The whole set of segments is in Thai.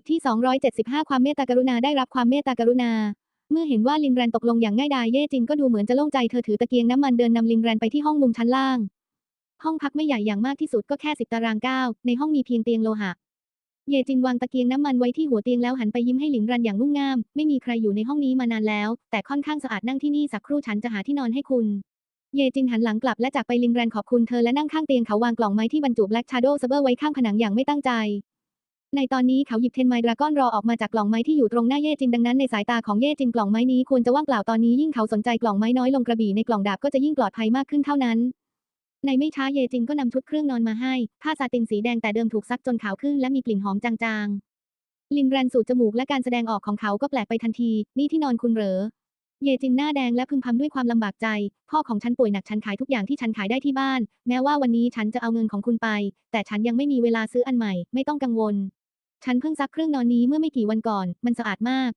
ทที่ 275 ความเมตตากรุณาได้รับความเมตตากรุณา เมื่อเห็นว่าลินแรนตกลงอย่างง่ายดายเย่จินก็ดูเหมือนจะโล่งใจเธอถือตะเกียงน้ำมันเดินนำลินแรนไปที่ห้องมุมชั้นล่าง ห้องพักไม่ใหญ่อย่างมากที่สุดก็แค่สิบตารางก้าวในห้องมีเพียงเตียงโลหะ เย่จินวางตะเกียงน้ำมันไว้ที่หัวเตียงแล้วหันไปยิ้มให้หลินรันอย่างงุ่มง่าม ไม่มีใครอยู่ในห้องนี้มานานแล้ว แต่ค่อนข้างสะอาดนั่งที่นี่สักครู่ฉันจะหาที่นอนให้คุณเยจินหันหลังกลับและจากไปลินแรนขอบคุณเธอและนั่งข้างเตียงเขาวางกล่องไม้ที่บรรจุแบล็กชาโดว์เซเบอร์ไว้ข้างผนังอย่างไม่ตั้งใจ ในตอนนี้เขาหยิบเทนไมดราก้อนรอออกมาจากกล่องไม้ที่อยู่ตรงหน้าเย่จินดังนั้นในสายตาของเย่จินกล่องไม้นี้ควรจะว่างเปล่าตอนนี้ยิ่งเขาสนใจกล่องไม้น้อยลงกระบี่ในกล่องดาบก็จะยิ่งปลอดภัยมากขึ้นเท่านั้น ในไม่ช้าเยจินก็นำชุดเครื่องนอนมาให้ ผ้าซาตินสีแดงแต่เดิมถูกซักจนขาวขึ้นและมีกลิ่นหอมจางๆ ลินแรนสูดจมูกและการแสดงออกของเขาก็แปลกไปทันที นี่ที่นอนคุณเหรอ เยจินหน้าแดงและพึมพำด้วยความลำบากใจ พ่อของฉันป่วยหนักฉันขายทุกอย่างที่ฉันขายได้ที่บ้าน แม้ว่าวันนี้ฉันจะเอาเงินของคุณไป แต่ฉันยังไม่มีเวลาซื้ออันใหม่ ไม่ต้องกังวล ฉันเพิ่งซักเครื่องนอนนี้เมื่อไม่กี่วันก่อน มันสะอาดมาก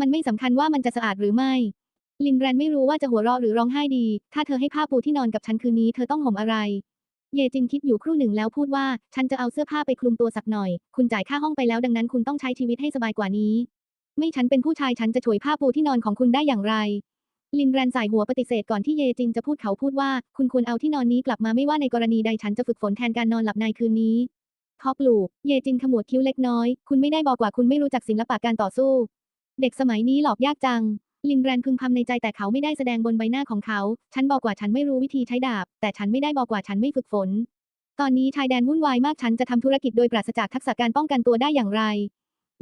มันไม่สำคัญว่ามันจะสะอาดหรือไม่ ลินแรนไม่รู้ว่าจะหัวเราะหรือร้องไห้ดี ถ้าเธอให้ผ้าปูที่นอนกับฉันคืนนี้เธอต้องห่มอะไร เยจินคิดอยู่ครู่หนึ่งแล้วพูดว่า ฉันจะเอาเสื้อผ้าไปคลุมตัวสักหน่อย คุณจ่ายค่าห้องไปแล้วดังนั้นคุณต้องใช้ชีวิตให้สบายกว่านี้ ไม่ฉันเป็นผู้ชายฉันจะฉวยผ้าปูที่นอนของคุณได้อย่างไร ลินแรนสายหัวปฏิเสธก่อนที่เยจินจะพูดเขาพูดว่า คุณควรเอาที่นอนนี้กลับมาไม่ว่าในกรณีใดฉันจะฝึกฝนแทนการนอนหลับในคืนนี้ ท็อปลูก เยจินขมวดคิ้วเล็กน้อย คุณไม่ได้บอกว่าคุณไม่รู้จักศิลปะการต่อสู้ เด็กสมัยนี้หลอกยากจัง ลินแรนพึมพำในใจแต่เขาไม่ได้แสดงบนใบหน้าของเขา ฉันบอกว่าฉันไม่รู้วิธีใช้ดาบ แต่ฉันไม่ได้บอกว่าฉันไม่ฝึกฝน ตอนนี้ชายแดนวุ่นวายมากฉันจะทำธุรกิจโดยปราศจากทักษะการป้องกันตัวได้อย่างไร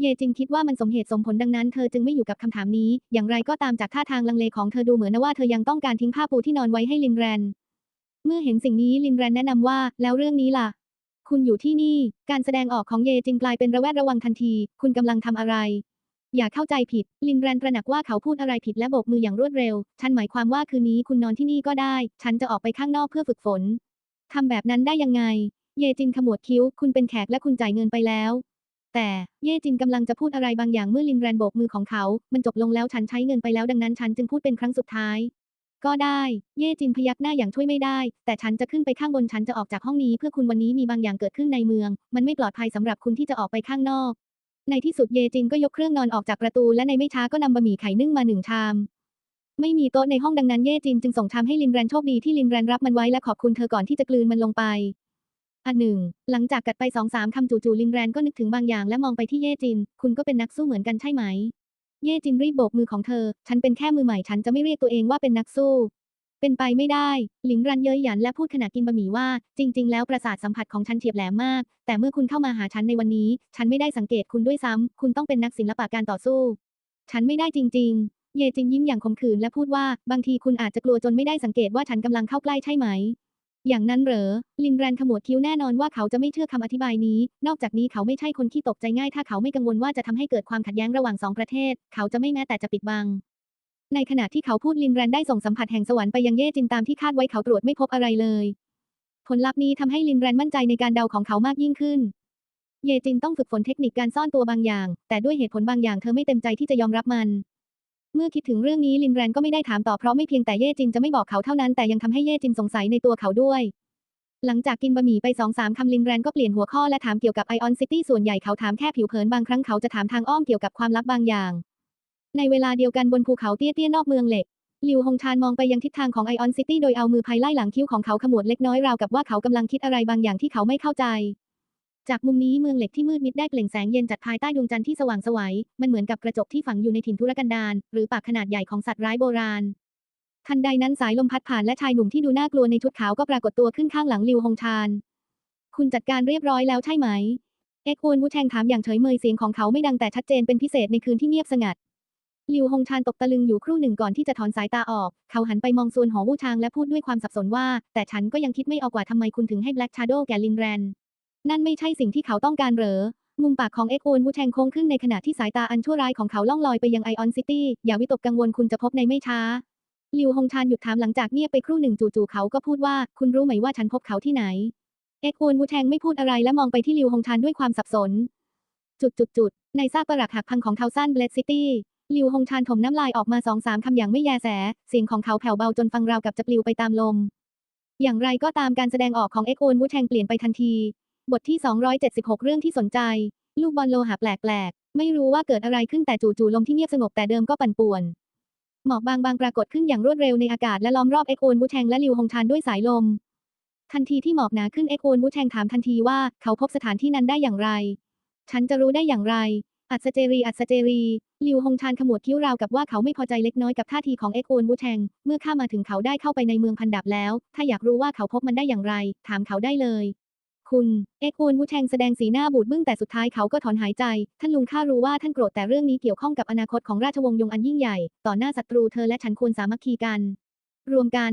เยจินคิดว่ามันสมเหตุสมผลดังนั้นเธอจึงไม่อยู่กับคำถามนี้ อย่างไรก็ตามจากท่าทางลังเลของเธอดูเหมือนนะว่าเธอยังต้องการทิ้งผ้าปูที่นอนไว้ให้ลินแรน เมื่อเห็นสิ่งนี้ลินแรนแนะนำว่า แล้วเรื่องนี้ล่ะ คุณอยู่ที่นี่ การแสดงออกของเยจินกลายเป็นระแวดระวังทันที คุณกำลังทำอะไร อย่าเข้าใจผิด ลินแรนตระหนักว่าเขาพูดอะไรผิดและโบกมืออย่างรวดเร็ว ฉันหมายความว่าคืนนี้คุณนอนที่นี่ก็ได้ ฉันจะออกไปข้างนอกเพื่อฝึกฝนทำแบบนั้นได้ยังไง เยจินขมวดคิ้ว คุณเป็นแขกและคุณจ่ายเงินไปแล้ว แต่เย่จินกำลังจะพูดอะไรบางอย่างเมื่อลินแรนโบกมือของเขา มันจบลงแล้วฉันใช้เงินไปแล้วดังนั้นฉันจึงพูดเป็นครั้งสุดท้าย ก็ได้ เย่จินพยักหน้าอย่างช่วยไม่ได้ แต่ฉันจะขึ้นไปข้างบนฉันจะออกจากห้องนี้ เพื่อคุณวันนี้มีบางอย่างเกิดขึ้นในเมือง มันไม่ปลอดภัยสำหรับคุณที่จะออกไปข้างนอก ในที่สุดเยจินก็ยกเครื่องนอนออกจากประตูและในไม่ช้าก็นำบะหมี่ไข่นึ่งมาหนึ่งชามไม่มีโต๊ะในห้องดังนั้นเย่จินจึงส่งชามให้ลินแรนโชคดีที่ลินแรนรับมันไว้และขอบคุณเธอก่อนที่จะกลืนมันลงไปอันหนึ่ง หลังจากกัดไปสองสามคำจู่ๆลินแรนก็นึกถึงบางอย่างและมองไปที่เย่จิน คุณก็เป็นนักสู้เหมือนกันใช่ไหม เย่จินรีบโบกมือของเธอ ฉันเป็นแค่มือใหม่ ฉันจะไม่เรียกตัวเองว่าเป็นนักสู้ เป็นไปไม่ได้ หลิงรันเย้ยหยันและพูดขณะกินบะหมี่ว่า จริง ๆ แล้วประสาทสัมผัสของฉันเฉียบแหลมมาก แต่เมื่อคุณเข้ามาหาฉันในวันนี้ ฉันไม่ได้สังเกตคุณด้วยซ้ำคุณต้องเป็นนักศิลปะการต่อสู้ ฉันไม่ได้จริง ๆ เย่จินยิ้มอย่างขมขื่นและพูดว่า บางทีคุณอาจจะกลัวจนไม่ได้สังเกตว่าฉันกำลังเข้าใกล้ใช่ไหม อย่างนั้นเหรอ ลินแรนขมวดคิ้วแน่นอนว่าเขาจะไม่เชื่อคำอธิบายนี้ นอกจากนี้เขาไม่ใช่คนที่ตกใจง่าย ถ้าเขาไม่กังวลว่าจะทำให้เกิดความขัดแย้งระหว่างสองประเทศ เขาจะไม่แม้แต่จะปิดบัง ในขณะที่เขาพูดลินแรนได้ส่งสัมผัสแห่งสวรรค์ไปยังเย่จินตามที่คาดไว้เขาตรวจไม่พบอะไรเลย ผลลัพธ์นี้ทำให้ลินแรนมั่นใจในการเดาของเขามากยิ่งขึ้น เยจินต้องฝึกฝนเทคนิคการซ่อนตัวบางอย่าง แต่ด้วยเหตุผลบางอย่างเธอไม่เต็มใจที่จะยอมรับมัน เมื่อคิดถึงเรื่องนี้ลินแรนก็ไม่ได้ถามต่อเพราะไม่เพียงแต่เย่จินจะไม่บอกเขาเท่านั้นแต่ยังทำให้เย่จินสงสัยในตัวเขาด้วย หลังจากกินบะหมี่ไปสองสามคำลินแรนก็เปลี่ยนหัวข้อและถามเกี่ยวกับไอออนซิตี้ส่วนใหญ่เขาถามแค่ผิวเผินบางครั้งเขาจะถามทางอ้อมเกี่ยวกับความลับบางอย่าง ในเวลาเดียวกันบนภูเขาเตี้ยๆนอกเมืองเหล็กลิวฮงชานมองไปยังทิศทางของไอออนซิตี้โดยเอามือภายไล่หลังคิ้วของเขาขมวดเล็กน้อยราวกับว่าเขากำลังคิดอะไรบางอย่างที่เขาไม่เข้าใจ จากมุมนี้เมืองเหล็กที่มืดมิดได้เปล่งแสงเย็นจัดภายใต้ดวงจันทร์ที่สว่างสวัยมันเหมือนกับกระจกที่ฝังอยู่ในถิ่นทุรกันดารหรือปากขนาดใหญ่ของสัตว์ร้ายโบราณ ทันใดนั้นสายลมพัดผ่านและชายหนุ่มที่ดูน่ากลัวในชุดขาวก็ปรากฏตัวขึ้นข้างหลังลิวฮงชาน คุณจัดการเรียบร้อยแล้วใช่ไหม เอ็กอวนวูแทงถามอย่างเฉยเมยเสียงของเขาไม่ดังแต่ชัดเจนเป็นพิเศษในคืนที่เงียบสงัดลิวฮงชานตกตะลึงอยู่ครู่หนึ่งก่อนที่จะถอนสายตาออก เขาหันไปมองส่วนหอวูชางและพูดด้วยความสับสนว่า แต่ฉันก็ยังคิดไม่ออกว่าทำไมคุณถึงให้แบล็กชาโดว์แก่ลินแรน นั่นไม่ใช่สิ่งที่เขาต้องการเหรอ มุมปากของเอ็กโอนวูแทงโค้งขึ้นในขณะที่สายตาอันชั่วร้ายของเขาล่องลอยไปยังไอออนซิตี้ อย่าวิตกกังวลคุณจะพบในไม่ช้า ลิวฮงชานหยุดถามหลังจากเงียบไปครู่หนึ่งจู่ๆเขาก็พูดว่า คุณรู้ไหมว่าฉันพบเขาที่ไหน เอ็กโอนวูแทงไม่พูดอะไรและมองไปที่ลิวฮงชานด้วยความสับสน จุดจุดจุดในซากปรักหักพังของเทาซันเบลดซิตี้ลิวฮงชานถมน้ำลายออกมาสองสามคำอย่างไม่แยแส เสียงของเขาแผ่วเบาจนฟังราวกับจะปลิวไปตามลม อย่างไรก็ตามการแสดงออกของเอ็กโอนวูแทงเปลี่ยนไปทันที บทที่ 276 เรื่องที่สนใจ ลูกบอลโลหะแปลกๆ ไม่รู้ว่าเกิดอะไรขึ้นแต่จู่ๆลมที่เงียบสงบแต่เดิมก็ปั่นป่วน หมอกบางๆปรากฏขึ้นอย่างรวดเร็วในอากาศและล้อมรอบเอ็กโอนวูแทงและลิวฮงชานด้วยสายลม ทันทีที่หมอกหนาขึ้นเอ็กโอนวูแทงถามทันทีว่าเขาพบสถานที่นั้นได้อย่างไร ฉันจะรู้ได้อย่างไร อัศเจรีอัศเจรี ลิวฮงชานขมวดคิ้วราวกับว่าเขาไม่พอใจเล็กน้อยกับท่าทีของเอ็กโอนวูแทง เมื่อข้ามาถึงเขาได้เข้าไปในเมืองพันดับแล้ว ถ้าอยากรู้ว่าเขาพบมันได้อย่างไร ถามเขาได้เลย คุณเอ็กโอนวูแทงแสดงสีหน้าบูดบึ้งแต่สุดท้ายเขาก็ถอนหายใจ ท่านลุงข้ารู้ว่าท่านโกรธแต่เรื่องนี้เกี่ยวข้องกับอนาคตของราชวงศ์ยงอันยิ่งใหญ่ ต่อหน้าศัตรูเธอและฉันควรสามัคคีกัน รวมกัน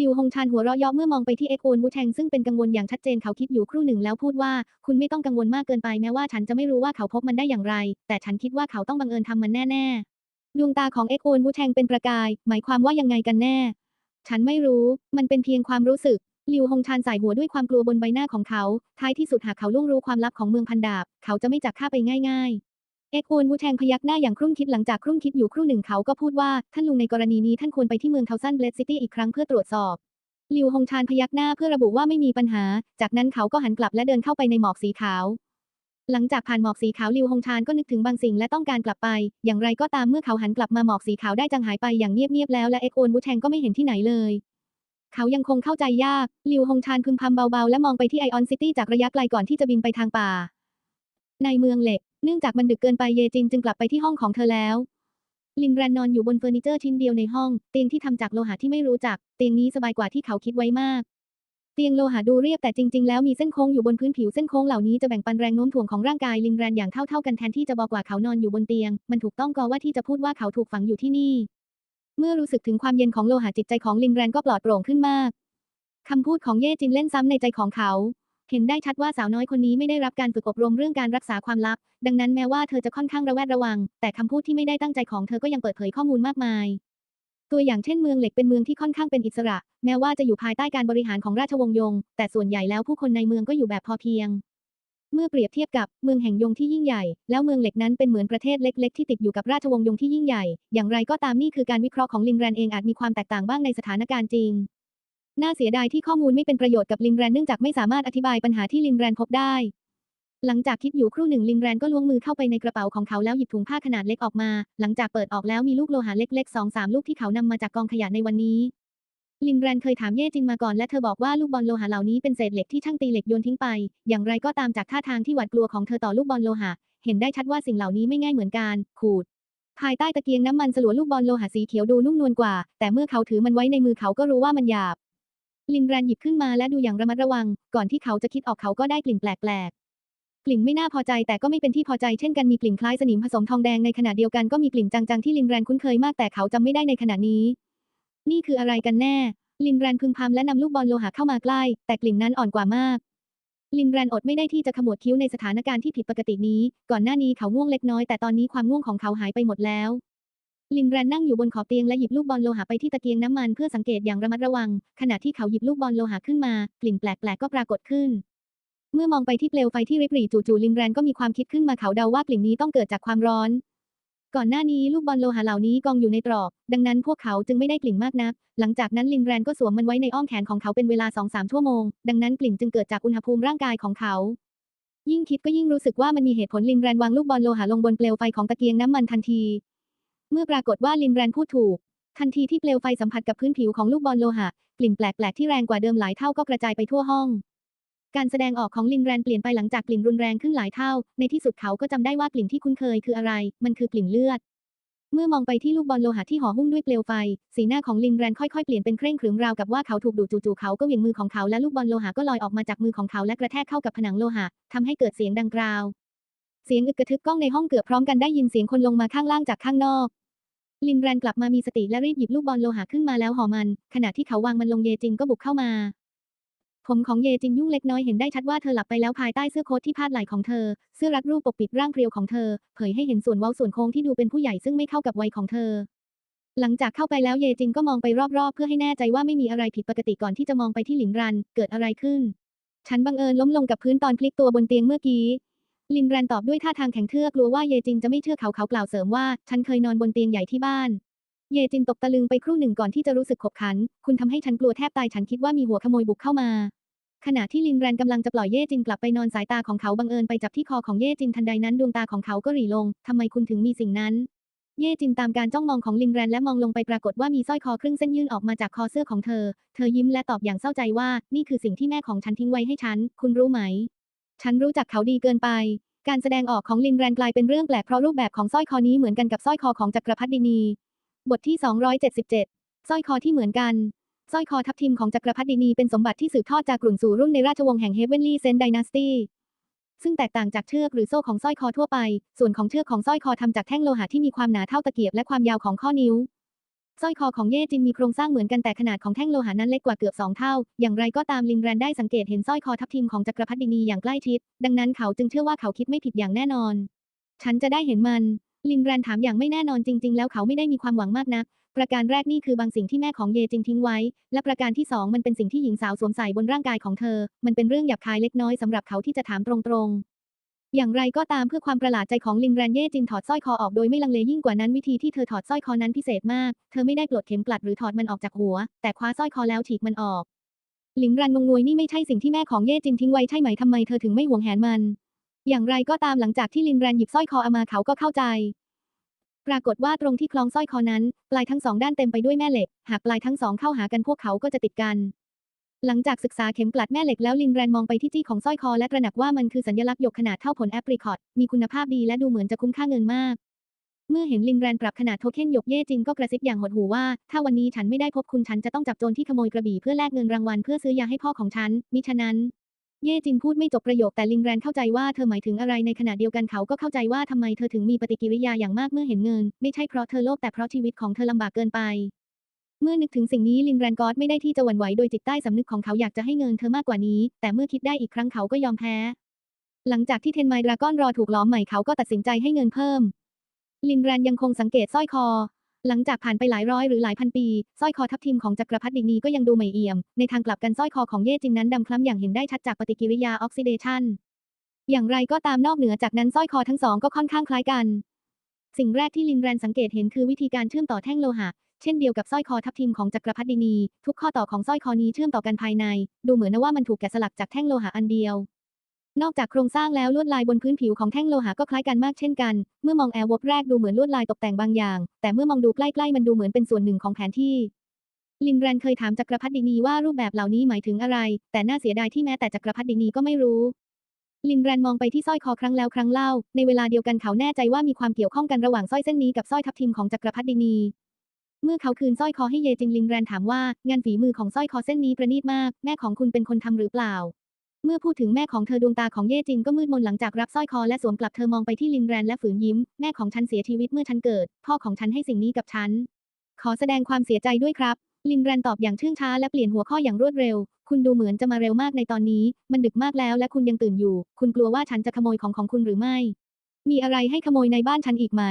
ลิวฮงชานหัวเราะเยาะเมื่อมองไปที่เอ็กโอนวูแทงซึ่งเป็นกังวลอย่างชัดเจนเขาคิดอยู่ครู่หนึ่งแล้วพูดว่า คุณไม่ต้องกังวลมากเกินไปแม้ว่าฉันจะไม่รู้ว่าเขาพบมันได้อย่างไร แต่ฉันคิดว่าเขาต้องบังเอิญทำมันแน่ๆดวงตาของเอ็กโอนวูแทงเป็นประกาย หมายความว่ายังไงกันแน่ ฉันไม่รู้ มันเป็นเพียงความรู้สึก ลิวฮงชานใส่หัวด้วยความกลัวบนใบหน้าของเขา ท้ายที่สุดหากเขาล่วงรู้ความลับของเมืองพันดาบ เขาจะไม่จับฆ่าไปง่าย ๆ เอกโอนวูแทงพยักหน้าอย่างครุ่นคิดหลังจากครุ่นคิดอยู่ครู่หนึ่งเขาก็พูดว่า ท่านลุงในกรณีนี้ท่านควรไปที่เมืองเทาซันเบลดซิตี้อีกครั้งเพื่อตรวจสอบลิวฮงชานพยักหน้าเพื่อระบุว่าไม่มีปัญหา จากนั้นเขาก็หันกลับและเดินเข้าไปในหมอกสีขาว หลังจากผ่านหมอกสีขาวลิวฮงชานก็นึกถึงบางสิ่งและต้องการกลับไป อย่างไรก็ตามเมื่อเขาหันกลับมาหมอกสีขาวได้จางหายไปอย่างเงียบๆแล้วและเอ็กโอนวูแทงก็ไม่เห็นที่ไหนเลย เขายังคงเข้าใจยาก ลิวฮงชานพึมพำเบาๆ และมองไปที่ไอออนซิตี้จากระยะไกลก่อนที่จะบินไปทางป่า ในเมืองเหล็ก เนื่องจากมันดึกเกินไปเยจินจึงกลับไปที่ห้องของเธอแล้ว ลินแรนนอนอยู่บนเฟอร์นิเจอร์ชิ้นเดียวในห้อง เตียงที่ทำจากโลหะที่ไม่รู้จัก เตียงนี้สบายกว่าที่เขาคิดไว้มาก เตียงโลหะดูเรียบแต่จริง ๆ แล้วมีเส้นโค้งอยู่บนพื้นผิวเส้นโค้งเหล่านี้จะแบ่งปันแรงโน้มถ่วงของร่างกายลินแรนอย่างเท่าๆกันแทนที่จะบอกว่าเขานอนอยู่บนเตียง มันถูกต้องก็ว่าที่จะพูดว่าเขาถูกฝังอยู่ที่นี่ เมื่อรู้สึกถึงความเย็นของโลหะจิตใจของลินแรนก็ปลอดโปร่งขึ้นมากคำพูดของเย่จินเล่นซ้ำในใจของเขา เห็นได้ชัดว่าสาวน้อยคนนี้ไม่ได้รับการฝึกอบรมเรื่องการรักษาความลับ ดังนั้นแม้ว่าเธอจะค่อนข้างระแวดระวัง แต่คำพูดที่ไม่ได้ตั้งใจของเธอก็ยังเปิดเผยข้อมูลมากมาย ตัวอย่างเช่นเมืองเหล็กเป็นเมืองที่ค่อนข้างเป็นอิสระ แม้ว่าจะอยู่ภายใต้การบริหารของราชวงศ์ยง แต่ส่วนใหญ่แล้วผู้คนในเมืองก็อยู่แบบพอเพียง เมื่อเปรียบเทียบกับเมืองแห่งยงที่ยิ่งใหญ่ แล้วเมืองเหล็กนั้นเป็นเหมือนประเทศเล็ก ๆ ที่ติดอยู่กับราชวงศ์ยงที่ยิ่งใหญ่ อย่างไรก็ตามนี่คือการวิเคราะห์ของลินแรนเองอาจมีความแตกต่างบ้างในสถานการณ์จริง น่าเสียดายที่ข้อมูลไม่เป็นประโยชน์กับลินแรนเนื่องจากไม่สามารถอธิบายปัญหาที่ลินแรนพบได้ หลังจากคิดอยู่ครู่หนึ่งลินแรนก็ล้วงมือเข้าไปในกระเป๋าของเขาแล้วหยิบถุงผ้าขนาดเล็กออกมา หลังจากเปิดออกแล้วมีลูกโลหะเล็กๆสองสามลูกที่เขานำมาจากกองขยะในวันนี้ ลินแรนเคยถามเย่จินมาก่อนและเธอบอกว่าลูกบอลโลหะเหล่านี้เป็นเศษเหล็กที่ช่างตีเหล็กโยนทิ้งไป อย่างไรก็ตามจากท่าทางที่หวาดกลัวของเธอต่อลูกบอลโลหะ เห็นได้ชัดว่าสิ่งเหล่านี้ไม่ง่ายเหมือนกันขูด ภายใต้ตะเกียงน้ำมันสลัวลูกบอลโลหะสีเขียวดูนุ่มนวลกว่า แต่เมื่อเขาถือมันไว้ในมือเขาก็รู้ว่ามันหยาบ ลินแรนหยิบขึ้นมาและดูอย่างระมัดระวัง ก่อนที่เขาจะคิดออกเขาก็ได้กลิ่นแปลกๆกลิ่นไม่น่าพอใจแต่ก็ไม่เป็นที่พอใจเช่นกันมีกลิ่นคล้ายสนิมผสมทองแดงในขณะเดียวกันก็มีกลิ่นจางๆที่ลินแรนคุ้นเคยมากแต่เขาจำไม่ได้ในขณะนี้ นี่คืออะไรกันแน่ ลินแรนพึมพำและนำลูกบอลโลหะเข้ามาใกล้ แต่กลิ่นนั้นอ่อนกว่ามาก ลินแรนอดไม่ได้ที่จะขมวดคิ้วในสถานการณ์ที่ผิดปกตินี้ ก่อนหน้านี้เขาง่วงเล็กน้อย แต่ตอนนี้ความง่วงของเขาหายไปหมดแล้วลินแรนนั่งอยู่บนขอบเตียงและหยิบลูกบอลโลหะไปที่ตะเกียงน้ำมันเพื่อสังเกตอย่างระมัดระวัง ขณะที่เขาหยิบลูกบอลโลหะขึ้นมา กลิ่นแปลกๆก็ปรากฏขึ้น เมื่อมองไปที่เปลวไฟที่ริบหรี่จู่ๆลินแรนก็มีความคิดขึ้นมาเขาเดาว่ากลิ่นนี้ต้องเกิดจากความร้อน ก่อนหน้านี้ลูกบอลโลหะเหล่านี้กองอยู่ในตรอก ดังนั้นพวกเขาจึงไม่ได้กลิ่นมากนัก หลังจากนั้นลินแรนก็สวมมันไว้ในอ้อมแขนของเขาเป็นเวลาสองสามชั่วโมง ดังนั้นกลิ่นจึงเกิดจากอุณหภูมิร่างกายของเขา ยิ่งคิดก็ยิ่งรู้สึกว่ามันมีเหตุผลลินแรนวางลูกบอลโลหะลงบนเปลวไฟของตะเกียงน้ำมันทันที เมื่อปรากฏว่าลินแรนพูดถูก ทันทีที่เปลวไฟสัมผัสกับพื้นผิวของลูกบอลโลหะ กลิ่นแปลกๆที่แรงกว่าเดิมหลายเท่าก็กระจายไปทั่วห้อง การแสดงออกของลินแรนเปลี่ยนไปหลังจากกลิ่นรุนแรงขึ้นหลายเท่า ในที่สุดเขาก็จำได้ว่ากลิ่นที่คุ้นเคยคืออะไร มันคือกลิ่นเลือด เมื่อมองไปที่ลูกบอลโลหะที่ห่อหุ้มด้วยเปลวไฟ สีหน้าของลินแรนค่อยๆเปลี่ยนเป็นเคร่งขรึมราวกับว่าเขาถูกดูดจู่ๆเขาก็เหวี่ยงมือของเขาและลูกบอลโลหะก็ลอยออกมาจากมือของเขาและกระแทกเข้ากับผนังโลหะทำให้เกิดเสียงดังกราว เสียงอึกกระทึกก้องในห้องเกือบพร้อมกันได้ยินเสียงคนลงมาข้างล่างจากข้างนอกลินแรนกลับมามีสติและรีบหยิบลูกบอลโลหะขึ้นมาแล้วห่อมัน ขณะที่เขาวางมันลงเยจินก็บุกเข้ามา ผมของเยจินยุ่งเล็กน้อยเห็นได้ชัดว่าเธอหลับไปแล้วภายใต้เสื้อโค้ทที่พาดไหล่ของเธอ เสื้อรัดรูปปกปิดร่างเพรียวของเธอ เผยให้เห็นส่วนเว้าส่วนโค้งที่ดูเป็นผู้ใหญ่ซึ่งไม่เข้ากับวัยของเธอ หลังจากเข้าไปแล้วเยจินก็มองไปรอบๆ เพื่อให้แน่ใจว่าไม่มีอะไรผิดปกติก่อนที่จะมองไปที่หลินรัน เกิดอะไรขึ้น ฉันบังเอิญล้มลงกับพื้นตอนพลิกตัวบนเตียงเมื่อกี้ลินแรนตอบด้วยท่าทางแข็งเทือกกลัวว่าเยจินจะไม่เชื่อเขาเขากล่าวเสริมว่า ฉันเคยนอนบนเตียงใหญ่ที่บ้าน เยจินตกตะลึงไปครู่หนึ่งก่อนที่จะรู้สึกขบขัน คุณทำให้ฉันกลัวแทบตายฉันคิดว่ามีหัวขโมยบุกเข้ามา ขณะที่ลินแรนกำลังจะปล่อยเย่จินกลับไปนอนสายตาของเขาบังเอิญไปจับที่คอของเย่จินทันใดนั้นดวงตาของเขาก็หรี่ลงทำไมคุณถึงมีสิ่งนั้นเย่จินตามการจ้องมองของลินแรนและมองลงไปปรากฏว่ามีสร้อยคอครึ่งเส้นยื่นออกมาจากคอเสื้อของเธอ เธอยิ้มและตอบอย่างเศร้าใจว่า นี่คือสิ่งที่แม่ของฉันทิ้งไว้ให้ฉัน คุณรู้ไหม ฉันรู้จักเขาดีเกินไป การแสดงออกของลินแรนกลายเป็นเรื่องแปลกเพราะรูปแบบของสร้อยคอนี้เหมือนกันกับสร้อยคอของจักรพรรดินี บทที่ 277 สร้อยคอที่เหมือนกัน สร้อยคอทับทิมของจักรพรรดินีเป็นสมบัติที่สืบทอดจากกลุ่นสู่รุ่นในราชวงศ์แห่งเฮเวนลี่เซนไดนาสตี้ซึ่งแตกต่างจากเชือกหรือโซ่ของสร้อยคอทั่วไป ส่วนของเชือกของสร้อยคอทำจากแท่งโลหะที่มีความหนาเท่าตะเกียบและความยาวของข้อนิ้ว สร้อยคอของเย่จินมีโครงสร้างเหมือนกันแต่ขนาดของแท่งโลหะนั้นเล็กกว่าเกือบสองเท่า อย่างไรก็ตามลินแรนได้สังเกตเห็นสร้อยคอทับทิมของจักรพรรดินีอย่างใกล้ชิด ดังนั้นเขาจึงเชื่อว่าเขาคิดไม่ผิดอย่างแน่นอน ฉันจะได้เห็นมัน ลินแรนถามอย่างไม่แน่นอนจริง ๆ แล้วเขาไม่ได้มีความหวังมากนัก ประการแรกนี่คือบางสิ่งที่แม่ของเยจินทิ้งไว้ และประการที่สองมันเป็นสิ่งที่หญิงสาวสวมใส่บนร่างกายของเธอ มันเป็นเรื่องหยาบคายเล็กน้อยสำหรับเขาที่จะถามตรงๆอย่างไรก็ตามเพื่อความประหลาดใจของลินแรนเย่จินถอดสร้อยคอออกโดยไม่ลังเลยิ่งกว่านั้นวิธีที่เธอถอดสร้อยคอนั้นพิเศษมาก เธอไม่ได้ปลดเข็มกลัดหรือถอดมันออกจากหัว แต่คว้าสร้อยคอแล้วฉีกมันออก ลินแรนงงงวยนี่ไม่ใช่สิ่งที่แม่ของเย่จินทิ้งไว้ใช่ไหมทำไมเธอถึงไม่หวงแหนมัน อย่างไรก็ตามหลังจากที่ลินแรนหยิบสร้อยคออามาเขาก็เข้าใจ ปรากฏว่าตรงที่คล้องสร้อยคอนั้น ปลายทั้งสองด้านเต็มไปด้วยแม่เหล็ก หากปลายทั้งสองเข้าหากันพวกเขาก็จะติดกัน หลังจากศึกษาเข็มกลัดแม่เหล็กแล้วลินแรนมองไปที่จี้ของสร้อยคอและตระหนักว่ามันคือสัญลักษณ์หยกขนาดเท่าผลแอปริคอตมีคุณภาพดีและดูเหมือนจะคุ้มค่าเงินมาก เมื่อเห็นลินแรนปรับขนาดโทเค็นหยกเย่จินก็กระซิบอย่างหดหูว่าถ้าวันนี้ฉันไม่ได้พบคุณฉันจะต้องจับโจรที่ขโมยกระบี่เพื่อแลกเงินรางวัลเพื่อซื้อยาให้พ่อของฉันมิฉะนั้น เย่จินพูดไม่จบประโยคแต่ลินแรนเข้าใจว่าเธอหมายถึงอะไรในขณะเดียวกันเขาก็เข้าใจว่าทำไมเธอถึงมีปฏิกิริยาอย่างมากเมื่อเห็นเงิน ไม่ใช่เพราะเธอโลภแต่เพราะชีวิตของเธอลำบากเกินไป เมื่อนึกถึงสิ่งนี้ลินแรนกอดไม่ได้ที่จะหวั่นไหวโดยจิตใต้สำนึกของเขาอยากจะให้เงินเธอมากกว่านี้ แต่เมื่อคิดได้อีกครั้งเขาก็ยอมแพ้ หลังจากที่เทนไมดราก้อนรอถูกล้อมใหม่เขาก็ตัดสินใจให้เงินเพิ่มลินแรนยังคงสังเกตสร้อยคอ หลังจากผ่านไปหลายร้อยหรือหลายพันปีสร้อยคอทับทิมของจักรพรรดินีก็ยังดูใหม่เอี่ยม ในทางกลับกันสร้อยคอของเย่จินนั้นดำคล้ำอย่างเห็นได้ชัดจากปฏิกิริยาออกซิเดชันอย่างไรก็ตามนอกเหนือจากนั้นสร้อยคอทั้งสองก็ค่อนข้างคล้ายกัน สิ่งแรกที่ลินแรนสังเกตเห็นคือวิธีการเชื่อมต่อแท่งโลหะ เช่นเดียวกับสร้อยคอทับทิมของจักรพรรดินี ทุกข้อต่อของสร้อยคอนี้เชื่อมต่อกันภายใน ดูเหมือนว่ามันถูกแกะสลักจากแท่งโลหะอันเดียว นอกจากโครงสร้างแล้วลวดลายบนพื้นผิวของแท่งโลหะก็คล้ายกันมากเช่นกัน เมื่อมองแอลวบแรกดูเหมือนลวดลายตกแต่งบางอย่าง แต่เมื่อมองดูใกล้ๆมันดูเหมือนเป็นส่วนหนึ่งของแผนที่ ลินแรนเคยถามจักรพรรดินีว่ารูปแบบเหล่านี้หมายถึงอะไร แต่น่าเสียดายที่แม้แต่จักรพรรดินีก็ไม่รู้ ลินแรนมองไปที่สร้อยคอครั้งแล้วครั้งเล่า ในเวลาเดียวกันเขาแน่ใจว่ามีความเกี่ยวข้องกันระหว่างสร้อยเส้นนี้กับสร้อยทับทิมของจักรพรรดินี เมื่อเขาคืนสร้อยคอให้เยจิงลินแรนถามว่างานฝีมือของสร้อยคอเส้นนี้ประณีตมาก แม่ของคุณเป็นคนทำหรือเปล่า เมื่อพูดถึงแม่ของเธอดวงตาของเย่จินก็มืดมนหลังจากรับสร้อยคอและสวมกลับเธอมองไปที่ลินแรนและฝืนยิ้ม แม่ของฉันเสียชีวิตเมื่อฉันเกิด พ่อของฉันให้สิ่งนี้กับฉัน ขอแสดงความเสียใจด้วยครับ ลินแรนตอบอย่างเชื่องช้าและเปลี่ยนหัวข้ออย่างรวดเร็ว คุณดูเหมือนจะมาเร็วมากในตอนนี้ มันดึกมากแล้วและคุณยังตื่นอยู่ คุณกลัวว่าฉันจะขโมยของของคุณหรือไม่ มีอะไรให้ขโมยในบ้านฉันอีกไหม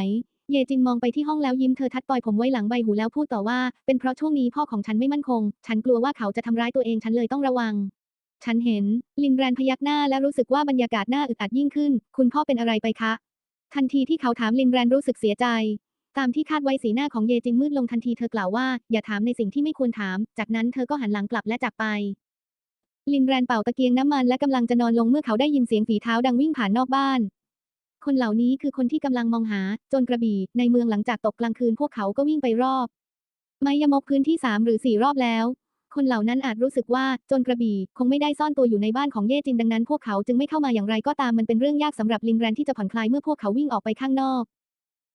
เยจินมองไปที่ห้องแล้วยิ้มเธอทัดปล่อยผมไว้หลังใบหูแล้วพูดต่อว่า เป็นเพราะช่วงนี้พ่อของฉันไม่มั่นคง ฉันกลัวว่าเขาจะทำร้ายตัวเองฉันเลยต้องระวัง ฉันเห็น ลินแรนพยักหน้าและรู้สึกว่าบรรยากาศน่าอึดอัดยิ่งขึ้น คุณพ่อเป็นอะไรไปคะ ทันทีที่เขาถามลินแรนรู้สึกเสียใจ ตามที่คาดไว้สีหน้าของเยจินมืดลงทันทีเธอกล่าวว่า อย่าถามในสิ่งที่ไม่ควรถาม จากนั้นเธอก็หันหลังกลับและจากไป ลินแรนเป่าตะเกียงน้ำมันและกำลังจะนอนลงเมื่อเขาได้ยินเสียงฝีเท้าดังวิ่งผ่านนอกบ้าน คนเหล่านี้คือคนที่กำลังมองหา จนกระบี่ ในเมืองหลังจากตกกลางคืนพวกเขาก็วิ่งไปรอบ ไม่ยมกพื้นที่สามหรือสี่รอบแล้ว คนเหล่านั้นอาจรู้สึกว่าจนกระบี่คงไม่ได้ซ่อนตัวอยู่ในบ้านของเย่จินดังนั้นพวกเขาจึงไม่เข้ามาอย่างไรก็ตามมันเป็นเรื่องยากสำหรับลินแรนที่จะผ่อนคลายเมื่อพวกเขาวิ่งออกไปข้างนอก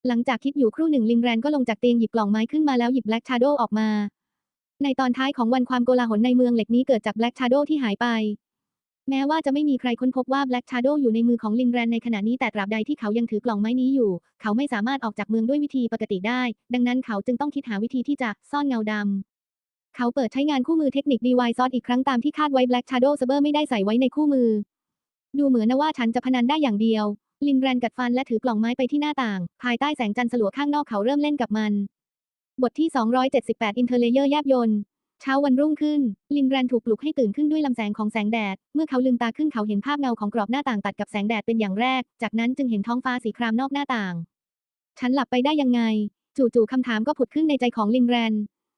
หลังจากคิดอยู่ครู่หนึ่งลินแรนก็ลงจากเตียงหยิบกล่องไม้ขึ้นมาแล้วหยิบแบล็กชาโดออกมา ในตอนท้ายของวันความโกลาหลในเมืองเหล็กนี้เกิดจากแบล็กชาโดที่หายไป แม้ว่าจะไม่มีใครค้นพบว่าแบล็กชาโดอยู่ในมือของลินแรนในขณะนี้แต่ตราบใดที่เขายังถือกล่องไม้นี้อยู่ เขาไม่สามารถออกจากเมืองด้วยวิธีปกติได้ ดังนั้นเขาจึงต้องคิดหาวิธีที่จะซ่อนเงาดำ เขาเปิดใช้งานคู่มือเทคนิค DY ซอสอีกครั้งตามที่คาดไว้ Black Shadow Saber ไม่ได้ใส่ไว้ในคู่มือ ดูเหมือนนะว่าฉันจะพนันได้อย่างเดียว ลินแรนกัดฟันและถือกล่องไม้ไปที่หน้าต่าง ภายใต้แสงจันทร์สลัวข้างนอกเขาเริ่มเล่นกับมัน บทที่ 278 Interlayer แยบยนต์เช้าวันรุ่งขึ้น ลินแรนถูกปลุกให้ตื่นขึ้นด้วยลำแสงของแสงแดด เมื่อเขาลืมตาขึ้นเขาเห็นภาพเงาของกรอบหน้าต่างตัดกับแสงแดดเป็นอย่างแรก จากนั้นจึงเห็นท้องฟ้าสีครามนอกหน้าต่าง ฉันหลับไปได้ยังไง จู่ๆคำถามก็ผุดขึ้นในใจของลินแรน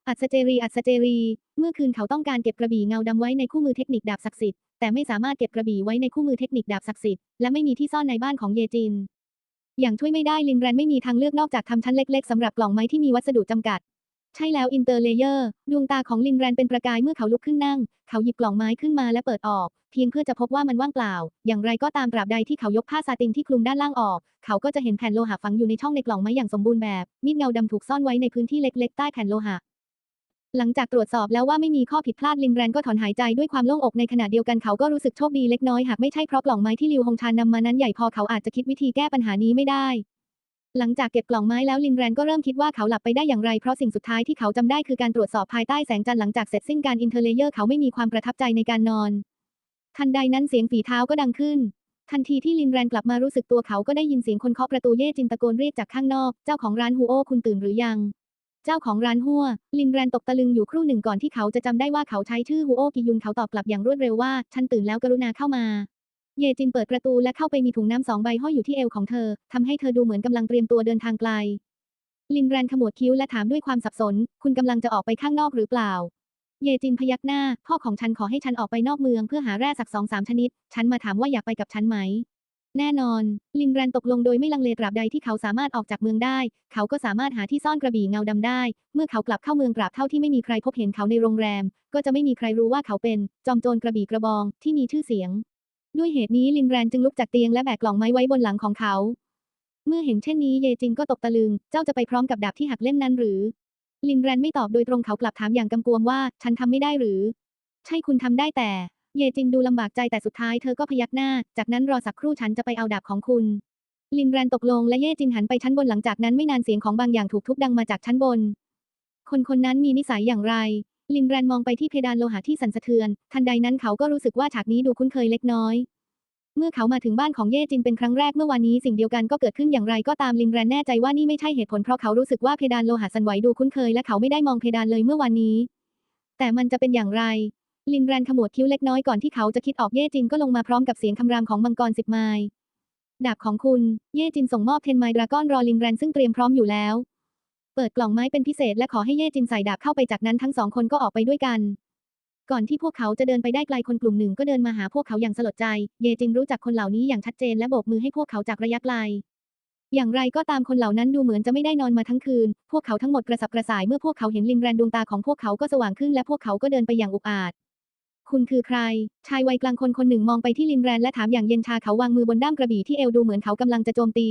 อัศเจรีอัศเจรี เมื่อคืนเขาต้องการเก็บกระบี่เงาดำไว้ในคู่มือเทคนิคดาบศักดิ์สิทธิ์แต่ไม่สามารถเก็บกระบี่ไว้ในคู่มือเทคนิคดาบศักดิ์สิทธิ์และไม่มีที่ซ่อนในบ้านของเยจิน อย่างช่วยไม่ได้ลินแรนไม่มีทางเลือกนอกจากทำชั้นเล็กๆสำหรับกล่องไม้ที่มีวัสดุจำกัด ใช่แล้วอินเตอร์เลเยอร์ดวงตาของลินแรนเป็นประกายเมื่อเขาลุกขึ้นนั่ง เขาหยิบกล่องไม้ขึ้นมาและเปิดออก เพียงเพื่อจะพบว่ามันว่างเปล่า อย่างไรก็ตามตราบใดที่เขายกผ้าซาตินที่คลุมด้านล่างออก เขาก็จะเห็นแผ่นโลหะฝังอยู่ในช่องในกล่องไม้อย่างสมบูรณ์แบบมีดเงาดำถูกซ่อนไว้ในพื้นที่เล็ก ๆ ใต้แผ่นโลหะ หลังจากตรวจสอบแล้วว่าไม่มีข้อผิดพลาดลินแรนก็ถอนหายใจด้วยความโล่งอกในขณะเดียวกันเขาก็รู้สึกโชคดีเล็กน้อยหากไม่ใช่เพราะกล่องไม้ที่ลิวฮงชานนำมานั้นใหญ่พอเขาอาจจะคิดวิธีแก้ปัญหานี้ไม่ได้ หลังจากเก็บกล่องไม้แล้วลินแรนก็เริ่มคิดว่าเขาหลับไปได้อย่างไรเพราะสิ่งสุดท้ายที่เขาจำได้คือการตรวจสอบภายใต้แสงจันทร์หลังจากเสร็จสิ้นการอินเทอร์เลเยอร์เขาไม่มีความประทับใจในการนอน ทันใดนั้นเสียงฝีเท้าก็ดังขึ้น ทันทีที่ลินแรนกลับมารู้สึกตัวเขาก็ได้ยินเสียงคนเคาะประตูเย่จินตะโกนเรียกจากข้างนอก เจ้าของร้านฮูโอคุณตื่นหรือยัง เจ้าของร้านหัว ลินแรนตกตะลึงอยู่ครู่หนึ่งก่อนที่เขาจะจำได้ว่าเขาใช้ชื่อฮูโอกิยุนเขาตอบกลับอย่างรวดเร็วว่า ฉันตื่นแล้วกรุณาเข้ามา เยจินเปิดประตูและเข้าไปมีถุงน้ำสองใบห้อยอยู่ที่เอวของเธอทำให้เธอดูเหมือนกำลังเตรียมตัวเดินทางไกล ลินแรนขมวดคิ้วและถามด้วยความสับสน คุณกำลังจะออกไปข้างนอกหรือเปล่า เยจินพยักหน้า พ่อของฉันขอให้ฉันออกไปนอกเมืองเพื่อหาแร่สักสองสามชนิด ฉันมาถามว่าอยากไปกับฉันไหม แน่นอน ลินแรนตกลงโดยไม่ลังเลตราบใดที่เขาสามารถออกจากเมืองได้ เขาก็สามารถหาที่ซ่อนกระบี่เงาดำได้ เมื่อเขากลับเข้าเมืองตราบเท่าที่ไม่มีใครพบเห็นเขาในโรงแรม ก็จะไม่มีใครรู้ว่าเขาเป็น จอมโจรกระบี่กระบองที่มีชื่อเสียง ด้วยเหตุนี้ลินแรนจึงลุกจากเตียงและแบกกล่องไม้ไว้บนหลังของเขา เมื่อเห็นเช่นนี้เยจินก็ตกตะลึง เจ้าจะไปพร้อมกับดาบที่หักเล่มนั้นหรือ ลินแรนไม่ตอบโดยตรงเขากลับถามอย่างกำกวมว่า ฉันทำไม่ได้หรือ ใช่คุณทำได้แต่ เยจินดูลำบากใจแต่สุดท้ายเธอก็พยักหน้า จากนั้นรอสักครู่ฉันจะไปเอาดาบของคุณ ลินแรนตกลงและเย่จินหันไปชั้นบนหลังจากนั้นไม่นานเสียงของบางอย่างถูกทุบดังมาจากชั้นบน คนคนนั้นมีนิสัยอย่างไร ลินแรนมองไปที่เพดานโลหะที่สั่นสะเทือน ทันใดนั้นเขาก็รู้สึกว่าฉากนี้ดูคุ้นเคยเล็กน้อย เมื่อเขามาถึงบ้านของเย่จินเป็นครั้งแรกเมื่อวานนี้สิ่งเดียวกันก็เกิดขึ้นอย่างไรก็ตามลินแรนแน่ใจว่านี่ไม่ใช่เหตุผลเพราะเขารู้สึกว่าเพดานโลหะสั่นไหวดูคุ้นเคยและเขาไม่ได้มองเพดานเลยเมื่อวานนี้ แต่มันจะเป็นอย่างไร ลินแรนขมวดคิ้วเล็กน้อยก่อนที่เขาจะคิดออกเย่จินก็ลงมาพร้อมกับเสียงคำรามของมังกรสิบไมล์ดาบของคุณ เย่จินส่งมอบเทนไมล์ดราก้อนรอลินแรนซึ่งเตรียมพร้อมอยู่แล้ว เปิดกล่องไม้เป็นพิเศษและขอให้เย่จินใส่ดาบเข้าไปจากนั้นทั้งสองคนก็ออกไปด้วยกัน ก่อนที่พวกเขาจะเดินไปได้ไกลคนกลุ่มหนึ่งก็เดินมาหาพวกเขาอย่างสลดใจ เยจินรู้จักคนเหล่านี้อย่างชัดเจนและโบกมือให้พวกเขาจากระยะไกล อย่างไรก็ตามคนเหล่านั้นดูเหมือนจะไม่ได้นอนมาทั้งคืน พวกเขาทั้งหมดกระสับกระส่ายเมื่อพวกเขาเห็นลินแรนดวงตาของพวกเขาก็สว่างขึ้นและพวกเขาก็เดินไปอย่างอุกอาจ คุณคือใคร ชายวัยกลางคนคนหนึ่งมองไปที่ลินแรนและถามอย่างเย็นชาเขาวางมือบนด้ามกระบี่ที่เอวดูเหมือนเขากำลังจะโจมตี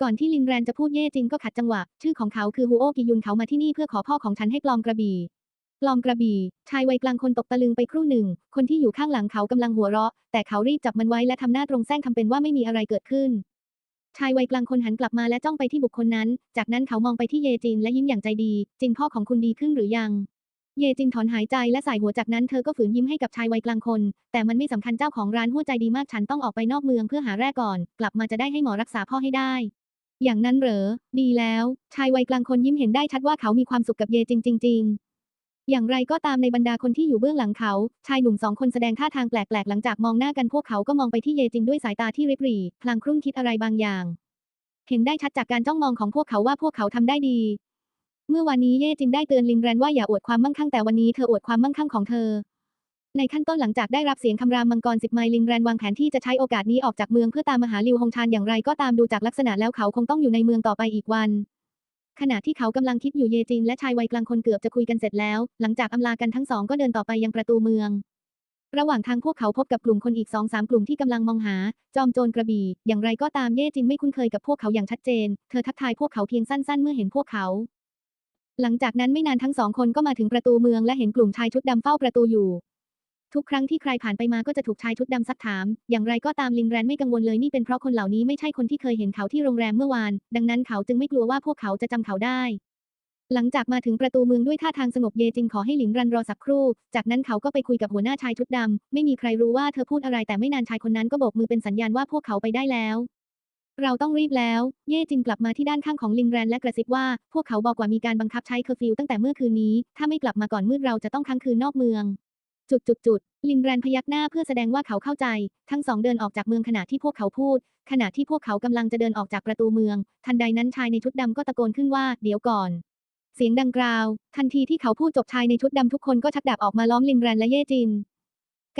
ก่อนที่ลินแรนจะพูดเย่จินก็ขัดจังหวะ ชื่อของเขาคือฮูโอกิยุนเขามาที่นี่เพื่อขอพ่อของฉันให้ปลอมกระบี่ปลอมกระบี่ ชายวัยกลางคนตกตะลึงไปครู่หนึ่ง คนที่อยู่ข้างหลังเขากำลังหัวเราะ แต่เขารีบจับมันไว้และทำหน้าตรงแซงทำเป็นว่าไม่มีอะไรเกิดขึ้น ชายวัยกลางคนหันกลับมาและจ้องไปที่บุคคลนั้น จากนั้นเขามองไปที่เยจินและยิ้มอย่างใจดี จินพ่อของคุณดีขึ้นหรือยัง เยจินถอนหายใจและสายหัวจากนั้นเธอก็ฝืนยิ้มให้กับชายวัยกลางคน แต่มันไม่สำคัญเจ้าของร้านหัวใจดีมากฉันต้องออกไปนอกเมืองเพื่อหาแร่ก่อน กลับมาจะได้ให้หมอรักษาพ่อให้ได้ อย่างนั้นเหรอ ดีแล้ว ชายวัยกลางคนยิ้มเห็นได้ชัดว่าเขามีความสุขกับเยจินจริง ๆอย่างไรก็ตามในบรรดาคนที่อยู่เบื้องหลังเขา ชายหนุ่มสองคนแสดงท่าทางแปลกๆ หลังจากมองหน้ากันพวกเขาก็มองไปที่เยจินด้วยสายตาที่ริบหรี่ พลางครุ่นคิดอะไรบางอย่าง เห็นได้ชัดจากการจ้องมองของพวกเขาว่าพวกเขาทำได้ดี เมื่อวานนี้เย่จินได้เตือนลินแรนว่าอย่าอวดความมั่งคั่งแต่วันนี้เธออวดความมั่งคั่งของเธอ ในขั้นต้นหลังจากได้รับเสียงคำรามมังกรสิบไมล์ลินแรนวางแผนที่จะใช้โอกาสนี้ออกจากเมืองเพื่อตามมาหาลิวฮงชานอย่างไรก็ตามดูจากลักษณะแล้วเขาคงต้องอยู่ในเมืองต่อไปอีกวัน ขณะที่เขากำลังคิดอยู่เยจินและชายวัยกลางคนเกือบจะคุยกันเสร็จแล้ว หลังจากอำลากันทั้งสองก็เดินต่อไปยังประตูเมืองระหว่างทางพวกเขาพบกับกลุ่มคนอีกสองสามกลุ่มที่กำลังมองหา จอมโจรกระบี่ อย่างไรก็ตามเย่จินไม่คุ้นเคยกับพวกเขาอย่างชัดเจน เธอทักทายพวกเขาเพียงสั้นๆ เมื่อเห็นพวกเขา หลังจากนั้นไม่นานทั้งสองคนก็มาถึงประตูเมืองและเห็นกลุ่มชายชุดดำเฝ้าประตูอยู่ ทุกครั้งที่ใครผ่านไปมาก็จะถูกชายชุดดำซักถาม อย่างไรก็ตามลินแรนไม่กังวลเลยนี่เป็นเพราะคนเหล่านี้ไม่ใช่คนที่เคยเห็นเขาที่โรงแรมเมื่อวาน ดังนั้นเขาจึงไม่กลัวว่าพวกเขาจะจำเขาได้ หลังจากมาถึงประตูเมืองด้วยท่าทางสงบเยจินขอให้หลินรันรอสักครู่ จากนั้นเขาก็ไปคุยกับหัวหน้าชายชุดดำไม่มีใครรู้ว่าเธอพูดอะไรแต่ไม่นานชายคนนั้นก็โบกมือเป็นสัญญาณว่าพวกเขาไปได้แล้ว เราต้องรีบแล้ว เย่จินกลับมาที่ด้านข้างของลินแรนและกระซิบว่า พวกเขาบอกว่ามีการบังคับใช้เคอร์ฟิวตั้งแต่เมื่อคืนนี้ ถ้าไม่กลับมาก่อนมืดเราจะต้องค้างคืนนอกเมือง จุดจุดจุดลินแรนพยักหน้าเพื่อแสดงว่าเขาเข้าใจ ทั้งสองเดินออกจากเมืองขณะที่พวกเขาพูด ขณะที่พวกเขากำลังจะเดินออกจากประตูเมือง ทันใดนั้นชายในชุดดำก็ตะโกนขึ้นว่า เดี๋ยวก่อน เสียงดังกราว ทันทีที่เขาพูดจบชายในชุดดำทุกคนก็ชักดาบออกมาล้อมลินแรนและเย่จิน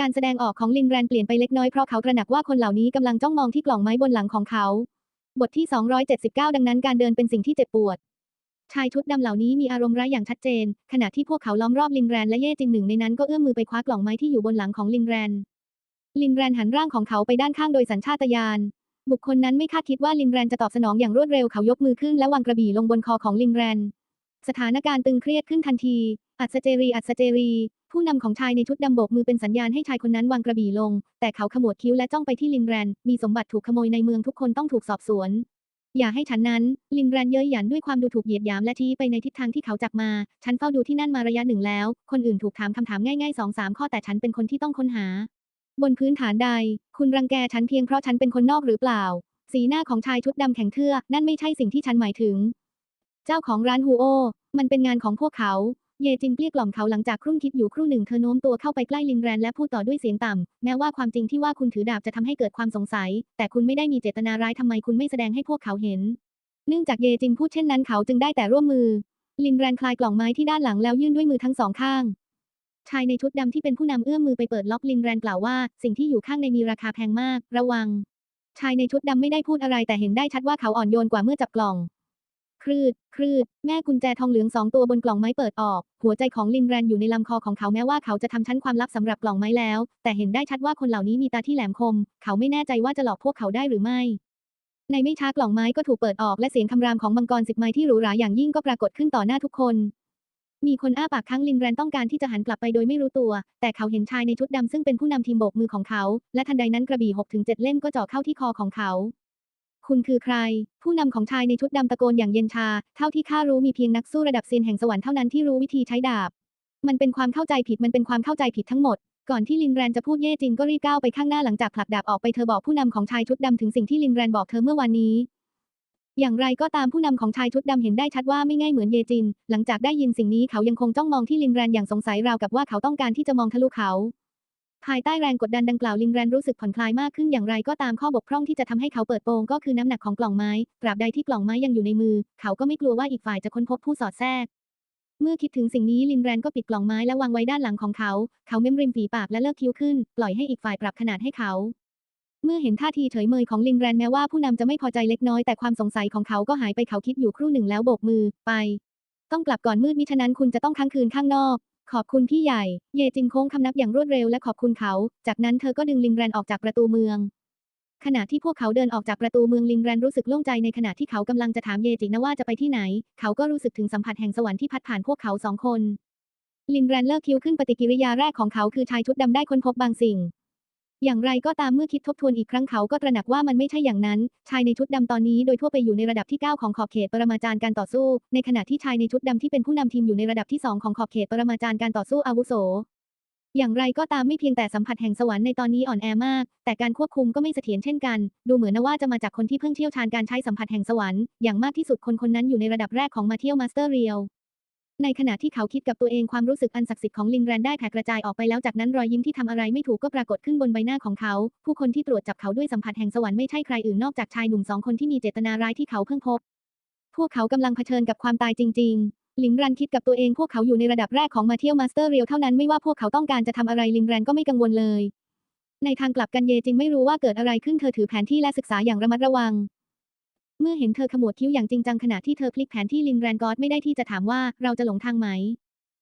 การแสดงออกของลินแรนเปลี่ยนไปเล็กน้อยเพราะเขาตระหนักว่าคนเหล่านี้กำลังจ้องมองที่กล่องไม้บนหลังของเขา บทที่ 279 ดังนั้นการเดินเป็นสิ่งที่เจ็บปวด ชายชุดดำเหล่านี้มีอารมณ์ร้ายอย่างชัดเจน ขณะที่พวกเขาล้อมรอบลินแรนและเย่จินหนึ่งในนั้นก็เอื้อมมือไปคว้ากล่องไม้ที่อยู่บนหลังของลินแรน ลินแรนหันร่างของเขาไปด้านข้างโดยสัญชาตญาณ บุคคลนั้นไม่คาดคิดว่าลินแรนจะตอบสนองอย่างรวดเร็วเขายกมือขึ้นและวางกระบี่ลงบนคอของลินแรน สถานการณ์ตึงเครียดขึ้นทันที อัศเจรีอัศเจรี ผู้นำของชายในชุดดำโบกมือเป็นสัญญาณให้ชายคนนั้นวางกระบี่ลง แต่เขาขมวดคิ้วและจ้องไปที่ลินแรน มีสมบัติถูกขโมยในเมืองทุกคนต้องถูกสอบสวน อย่าให้ฉันนั้น ลินแรนเย้ยหยันด้วยความดูถูกเหยียดหยามและชี้ไปในทิศทางที่เขาจักมา ฉันเฝ้าดูที่นั่นมาระยะหนึ่งแล้ว คนอื่นถูกถามคำถามง่ายๆสองสามข้อแต่ฉันเป็นคนที่ต้องค้นหา บนพื้นฐานใด คุณรังแกฉันเพียงเพราะฉันเป็นคนนอกหรือเปล่า สีหน้าของชายชุดดำแข็งเทื่อนั่นไม่ใช่สิ่งที่ฉันหมายถึง เจ้าของร้านฮูโอ มันเป็นงานของพวกเขา เยจินเกลี้ยกล่อมเขาหลังจากครุ่นคิดอยู่ครู่หนึ่งเธอโน้มตัวเข้าไปใกล้ลินแรนและพูดต่อด้วยเสียงต่ำ แม้ว่าความจริงที่ว่าคุณถือดาบจะทำให้เกิดความสงสัย แต่คุณไม่ได้มีเจตนาร้ายทำไมคุณไม่แสดงให้พวกเขาเห็น เนื่องจากเยจินพูดเช่นนั้นเขาจึงได้แต่ร่วมมือ ลินแรนคลายกล่องไม้ที่ด้านหลังแล้วยื่นด้วยมือทั้งสองข้างชายในชุดดำที่เป็นผู้นำเอื้อมมือไปเปิดล็อกลินแรนกล่าวว่า สิ่งที่อยู่ข้างในมีราคาแพงมาก ระวัง ชายในชุดดำไม่ได้พูดอะไรแต่เห็นได้ชัดว่าเขาอ่อนโยนกว่าเมื่อจับกล่อง ครืดครืด แม่กุญแจทองเหลืองสองตัวบนกล่องไม้เปิดออก หัวใจของลินแรนอยู่ในลำคอของเขาแม้ว่าเขาจะทำชั้นความลับสำหรับกล่องไม้แล้ว แต่เห็นได้ชัดว่าคนเหล่านี้มีตาที่แหลมคม เขาไม่แน่ใจว่าจะหลอกพวกเขาได้หรือไม่ ในไม่ช้ากล่องไม้ก็ถูกเปิดออกและเสียงคำรามของมังกรสิบไม้ที่หรูหราอย่างยิ่งก็ปรากฏขึ้นต่อหน้าทุกคน มีคนอ้าปากค้างลินแรนต้องการที่จะหันกลับไปโดยไม่รู้ตัว แต่เขาเห็นชายในชุดดำซึ่งเป็นผู้นำทีมโบกมือของเขา และทันใดนั้นกระบี่หกถึงเจ็ดเล่มก็เจาะเข้าที่คอของเขา คุณคือใคร ผู้นำของชายในชุดดำตะโกนอย่างเย็นชา เท่าที่ข้ารู้มีเพียงนักสู้ระดับเซียนแห่งสวรรค์เท่านั้นที่รู้วิธีใช้ดาบ มันเป็นความเข้าใจผิดมันเป็นความเข้าใจผิดทั้งหมด ก่อนที่ลินแรนจะพูดเย่จินก็รีบก้าวไปข้างหน้าหลังจากผลักดาบออกไปเธอบอกผู้นำของชายชุดดำถึงสิ่งที่ลินแรนบอกเธอเมื่อวานนี้ อย่างไรก็ตามผู้นำของชายชุดดำเห็นได้ชัดว่าไม่ง่ายเหมือนเยจิน หลังจากได้ยินสิ่งนี้เขายังคงจ้องมองที่ลินแรนอย่างสงสัยราวกับว่าเขาต้องการที่จะมองทะลุเขา ภายใต้แรงกดดันดังกล่าวลินแรนรู้สึกผ่อนคลายมากขึ้นอย่างไรก็ตามข้อบกพร่องที่จะทำให้เขาเปิดโปงก็คือน้ำหนักของกล่องไม้ตราบใดที่กล่องไม้ยังอยู่ในมือ เขาก็ไม่กลัวว่าอีกฝ่ายจะค้นพบผู้สอดแทรก เมื่อคิดถึงสิ่งนี้ลินแรนก็ปิดกล่องไม้และวางไว้ด้านหลังของเขา เขาเม้มริมฝีปากและเลิกคิ้วขึ้น ปล่อยให้อีกฝ่ายปรับขนาดให้เขาเมื่อเห็นท่าทีเฉยเมยของลินแรนแม้ว่าผู้นำจะไม่พอใจเล็กน้อยแต่ความสงสัยของเขาก็หายไปเขาคิดอยู่ครู่หนึ่งแล้วโบกมือ ไป ต้องกลับก่อนมืดมิฉะนั้นคุณจะต้องค้างคืนข้างนอก ขอบคุณพี่ใหญ่ เยจินโค้งคำนับอย่างรวดเร็วและขอบคุณเขา จากนั้นเธอก็ดึงลินแรนออกจากประตูเมือง ขณะที่พวกเขาเดินออกจากประตูเมืองลินแรนรู้สึกโล่งใจในขณะที่เขากำลังจะถามเยจินะว่าจะไปที่ไหน เขาก็รู้สึกถึงสัมผัสแห่งสวรรค์ที่พัดผ่านพวกเขาสองคน ลินแรนเลิกคิ้วขึ้นปฏิกิริยาแรกของเขาคือชายชุดดำได้ค้นพบบางสิ่ง อย่างไรก็ตามเมื่อคิดทบทวนอีกครั้งเขาก็ตระหนักว่ามันไม่ใช่อย่างนั้น ชายในชุดดำตอนนี้โดยทั่วไปอยู่ในระดับที่ 9 ของขอบเขตปรมาจารย์การต่อสู้ ในขณะที่ชายในชุดดำที่เป็นผู้นำทีมอยู่ในระดับที่ 2 ของขอบเขตปรมาจารย์การต่อสู้อาวุโส อย่างไรก็ตามไม่เพียงแต่สัมผัสแห่งสวรรค์ในตอนนี้อ่อนแอมาก แต่การควบคุมก็ไม่เสถียรเช่นกัน ดูเหมือนนะว่าจะมาจากคนที่เพิ่งเชี่ยวชาญการใช้สัมผัสแห่งสวรรค์อย่างมากที่สุดคนคนนั้นอยู่ในระดับแรกของมาเทียลมาสเตอร์เรียล ในขณะที่เขาคิดกับตัวเองความรู้สึกอันศักดิ์สิทธิ์ของลินแรนได้แผ่กระจายออกไปแล้วจากนั้นรอยยิ้มที่ทำอะไรไม่ถูกก็ปรากฏขึ้นบนใบหน้าของเขา ผู้คนที่ตรวจจับเขาด้วยสัมผัสแห่งสวรรค์ไม่ใช่ใครอื่นนอกจากชายหนุ่มสองคนที่มีเจตนาร้ายที่เขาเพิ่งพบ พวกเขากำลังเผชิญกับความตายจริง ๆ ลินแรนคิดกับตัวเองพวกเขาอยู่ในระดับแรกของมาเทียลมาสเตอร์เรียลเท่านั้นไม่ว่าพวกเขาต้องการจะทำอะไรลินแรนก็ไม่กังวลเลย ในทางกลับกันเยจินไม่รู้ว่าเกิดอะไรขึ้นเธอถือแผนที่และศึกษาอย่างระมัดระวัง เมื่อเห็นเธอขมวดคิ้วอย่างจริงจังขณะที่เธอพลิกแผนที่ลินแรนกอดไม่ได้ที่จะถามว่าเราจะหลงทางไหม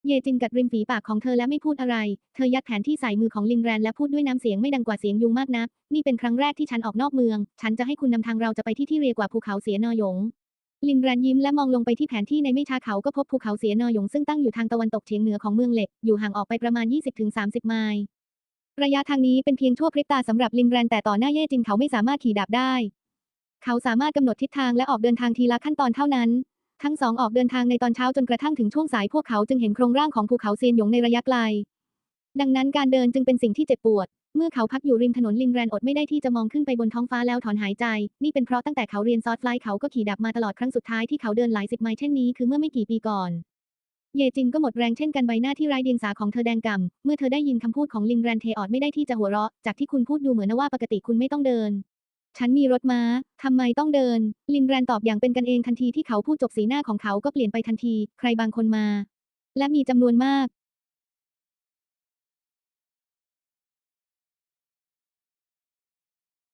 เยจินกัดริมฝีปากของเธอและไม่พูดอะไร เธอยัดแผนที่ใส่มือของลินแรนและพูดด้วยน้ำเสียงไม่ดังกว่าเสียงยุงมากนัก นี่เป็นครั้งแรกที่ฉันออกนอกเมือง ฉันจะให้คุณนำทางเราจะไปที่ที่เรียกว่าภูเขาเสียนอหยง ลินแรนยิ้มและมองลงไปที่แผนที่ในไม่ช้าเขาก็พบภูเขาเสียนอหยงซึ่งตั้งอยู่ทางตะวันตกเฉียงเหนือของเมืองเหล็ก อยู่ห่างออกไปประมาณ 20-30 ไมล์ ระยะทางนี้เป็นเพียงชั่วพริบตาสำหรับลินแรนแต่ต่อหน้าเย่จินเขาไม่สามารถขี่ดาบได้ เขาสามารถกำหนดทิศทางและออกเดินทางทีละขั้นตอนเท่านั้น ทั้งสองออกเดินทางในตอนเช้าจนกระทั่งถึงช่วงสายพวกเขาจึงเห็นโครงร่างของภูเขาเซียนหยงในระยะไกล ดังนั้นการเดินจึงเป็นสิ่งที่เจ็บปวด เมื่อเขาพักอยู่ริมถนนลินแรนอดไม่ได้ที่จะมองขึ้นไปบนท้องฟ้าแล้วถอนหายใจ นี่เป็นเพราะตั้งแต่เขาเรียนซอสไฟลท์เขาก็ขี่ดับมาตลอดครั้งสุดท้ายที่เขาเดินหลายสิบไมล์เช่นนี้คือเมื่อไม่กี่ปีก่อนเยจินก็หมดแรงเช่นกันใบหน้าที่ไร้เดียงสาของเธอแดงก่ำเมื่อเธอได้ยินคำพูดของลินแรนเทออดไม่ได้ที่จะหัวเราะ จากที่คุณพูดดูเหมือนว่าปกติคุณไม่ต้องเดิน ฉันมีรถม้า ทำไมต้องเดิน ลินแรนตอบอย่างเป็นกันเองทันทีที่เขาพูดจบสีหน้าของเขาก็เปลี่ยนไปทันที ใครบางคนมา และมีจำนวนมาก